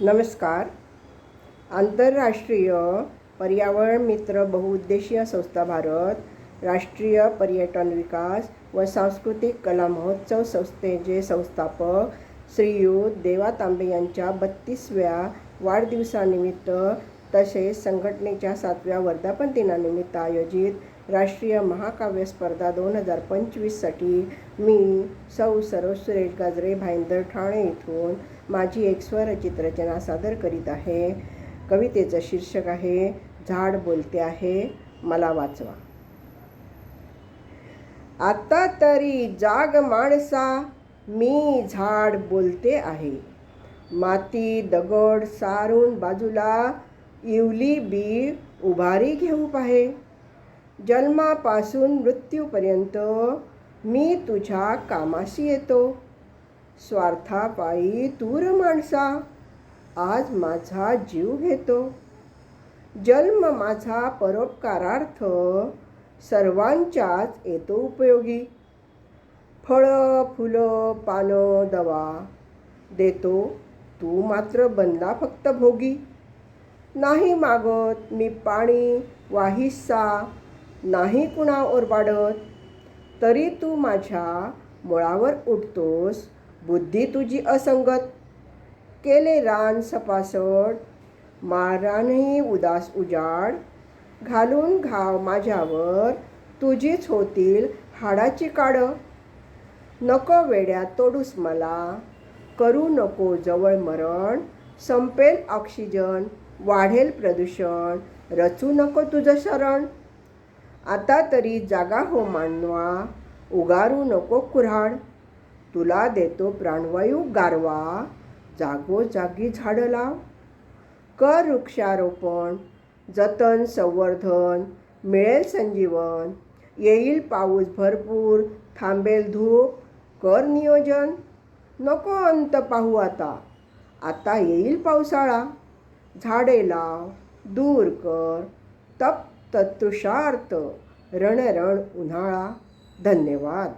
नमस्कार. आंतरराष्ट्रीय पर्यावरण मित्र बहुउद्देशीय संस्था भारत राष्ट्रीय पर्यटन विकास व सांस्कृतिक कला महोत्सव संस्थेचे संस्थापक श्रीयुत देवा तांबे यांच्या बत्तीसव्या वाढदिवसानिमित्त तसेच संघटनेच्या सातव्या वर्धापन दिनानिमित्त आयोजित राष्ट्रीय महाकाव्य स्पर्धा दोन हजार पंचवीससाठी मी सौ सरोज सुरेश गाजरे भाईंदर ठाणे इथून माझी एक स्वरचित रचना सादर करीत आहे. कवितेचं शीर्षक आहे झाड बोलते आहे मला वाचवा. आता तरी जाग माणसा मी झाड बोलते आहे. माती दगड सारून बाजूला इवली बी उभारी घेऊ पाहे. जन्मापासून मृत्यूपर्यंत मी तुझ्या कामाशी येतो. स्वार्थापायी तूर माणसा आज माझा जीव घेतो. जन्म माझा परोपकारार्थ सर्वांच्याच येतो उपयोगी. फळं फुलं पानं दवा देतो तू मात्र बनला फक्त भोगी. नाही मागत मी पाणी वा नाही कुणा ओरबाडत तरी तू माझ्या मुळावर उठतोस. बुद्धी तुझी असंगत. केले रान सपासड मारानही उदास उजाड. घालून घाव माझ्यावर. तुझीच होतील हाडाची काड. नको वेड्या तोडूस मला. करू नको जवळ मरण. संपेल ऑक्सिजन. वाढेल प्रदूषण. रचू नको तुझं शरण. आता तरी जागा हो मानवा उगारू नको कुऱ्हाड. तुला देतो प्राणवायू गारवा जागोजागी झाडं लाव. कर वृक्षारोपण जतन संवर्धन मिळेल संजीवन. येईल पाऊस भरपूर थांबेल धूप. कर नियोजन. नको अंत पाहू आता. आता येईल पावसाळा. झाडे लाव दूर कर. तप तुषार्त रणरण उन्हाळा. धन्यवाद.